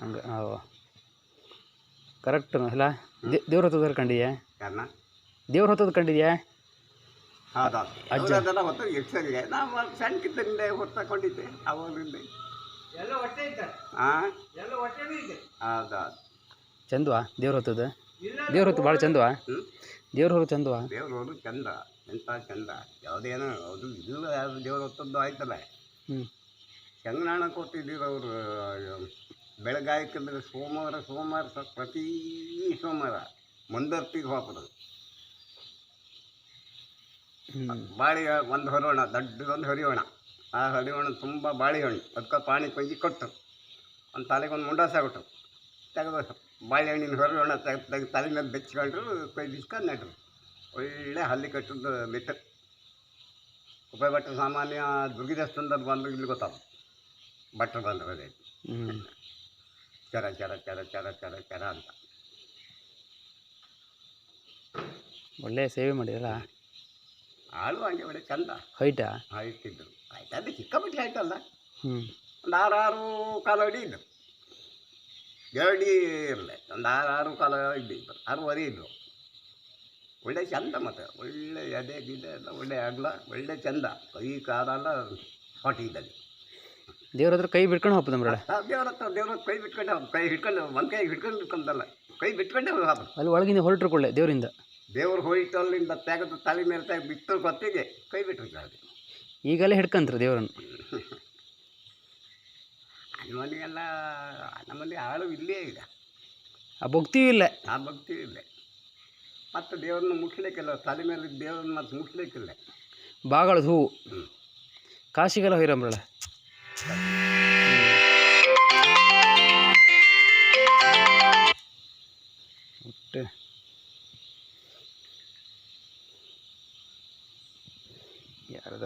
ಹಂಗೆ ಕರೆಕ್ಟ್ ಇಲ್ಲ ದೇವ್ರ ಹೊತ್ತದ ಕಂಡಿದ್ಯಾ ದೇವ್ರ ಹೊತ್ತದ ಕಂಡಿದ್ಯಾ ಚಂದ್ವಾ ಅಜ್ಜ. ಸಣ್ಣಕ್ಕಿದ್ದಂಡೆ ಹೊತ್ತಕೊಂಡಿದ್ದೆ ಅವಾಗಿಂದ ಹಾಂ ಹೌದೌದು ಚಂದವಾ ದೇವ್ರ ಹೊತ್ತದ ದೇವ್ರ ಹೊತ್ತು ಭಾಳ ಚಂದವಾ? ಹ್ಞೂ ದೇವ್ರ ಹೊತ್ತು ಚಂದವಾ? ದೇವ್ರು ಚಂದ ಎಂಥ ಚಂದ? ಯಾವುದೇನೋ ಅದು ಇಲ್ಲ ದೇವ್ರ ಹೊತ್ತದ್ದು ಆಯ್ತಲ್ಲ. ಹ್ಞೂ ಚಂದ್ರಾಣ ಕೊಟ್ಟಿದ್ದೀರ ಅವರು ಬೆಳಗಾಯಕಂದ್ರೆ ಸೋಮವಾರ ಸೋಮವಾರ ಸ ಪ್ರತಿ ಸೋಮವಾರ ಮುಂದರ್ತಿಗೆ ಹೋಗ್ಬೋದು ಬಾಳೆ ಒಂದು ಹೊರೋಣ ದೊಡ್ಡದೊಂದು ಹರಿಯೋಣ ಆ ಹರಿಯೋಣ ತುಂಬ ಬಾಳೆಹಣ್ಣು ಅದಕ್ಕೆ ಪಾಣಿ ಕೊಯ್ದು ಕೊಟ್ಟು ಒಂದು ತಲೆಗೆ ಒಂದು ಮುಂಡಾಸ ಕೊಟ್ಟು ತೆಗೆದು ಬಾಳೆಹಣ್ಣಿನ ಹೊರೋಣ ತೆಗೆ ತೆಗೆ ತಲೆ ಮೇಲೆ ಬೆಚ್ಕೊಂಡ್ರು ಕೊಯ್ದು ನೆಟ್ರು ಒಳ್ಳೆ ಹಲ್ಲಿ ಕಟ್ಟಿದ್ದು ಬಿಟ್ಟು ಉಪಯೋಗ ಭಟ್ರು ಸಾಮಾನ್ಯ ದುರ್ಗಿದಸ್ತಂದಲ್ಲಿ ಬಂದು ಇಲ್ಲಿ ಗೊತ್ತಾಗ ಬಟ್ಟೆ ಬಂದರು ಅದೇ ಹ್ಞೂ ಚರ ಚರ ಚರ ಚರ ಚರ ಚರ ಅಂತ ಒಳ್ಳೆ ಸೇವೆ ಮಾಡಿದ್ರಲ್ಲ? ಆಳು ಹಂಗೆ ಒಳ್ಳೆ ಚಂದ ಹೈಟಾ? ಆಯ್ತಿದ್ರು ಆಯ್ತು ಮಟ್ಟಿಗೆ ಹೈಟ್ ಅಲ್ಲ ಹ್ಞೂ ಒಂದು ಆರಾರು ಆರು ಕಾಲ ಅಡಿ ಇದ್ದು ಎರಡು ಅಡಿ ಇರಲಿ. ಒಂದು ಆರಾರು ಆರು ಕಾಲ ಇದ್ದು ಆರೂವರೆ ಇದ್ದರು ಒಳ್ಳೆ ಚಂದ ಮತ್ತೆ. ಒಳ್ಳೆ ಎದೆ ಗಿಡ ಎಲ್ಲ ಒಳ್ಳೆ ಅಗಲ. ಒಳ್ಳೆ ಚಂದ. ಕೈ ಕಾಲೆಲ್ಲ ಫಾಟಿ ಇದ್ದಲ್ಲಿ. ದೇವ್ರ ಹತ್ರ ಕೈ ಬಿಟ್ಕೊಂಡು ಹೋಗ್ತದೆ ಮರಳ ದೇವ್ರ ಹತ್ರ ದೇವ್ರ ಕೈ ಬಿಟ್ಕೊಂಡೆ ಕೈ ಹಿಡ್ಕೊಂಡು ಒಂದು ಕೈ ಹಿಡ್ಕೊಂಡು ಹಿಡ್ಕೊಂಡಲ್ಲ ಕೈ ಬಿಟ್ಕೊಂಡೆ ಹೋಗ ಅಲ್ಲಿ ಒಳಗಿಂದ ಹೊರಟ್ರು ಕೊಳ್ಳೆ ದೇವರಿಂದ. ದೇವ್ರು ಹೋಯ್ತಲ್ಲಿಂದ ತೆಗೆದು ತಲೆ ಮೇಲೆ ತೆಗೆದು ಬಿಟ್ಟು ಗೊತ್ತಿಗೆ ಕೈ ಬಿಟ್ಟಿರ್ತಾರೆ ಈಗಲೇ ಹಿಡ್ಕಂತ್ರಿ ದೇವ್ರನ್ನ. ಎಲ್ಲ ನಮ್ಮಲ್ಲಿ ಆಳು ಇಲ್ಲೇ ಈಗ ಆ ಭಕ್ತಿಯೂ ಇಲ್ಲ. ಆ ಭಕ್ತಿ ಇಲ್ಲ. ಮತ್ತು ದೇವ್ರನ್ನ ಮುಟ್ಲಿಕ್ಕಿಲ್ಲ ತಲೆ ಮೇಲೆ ದೇವ್ರನ್ನ ಮತ್ತೆ ಮುಟ್ಲಿಕ್ಕಿಲ್ಲ. ಬಾಗಳದ ಹೂವು. ಕಾಶಿಗೆಲ್ಲ ಕಾಶಿಗೆಲ್ಲ விட்டு. யார்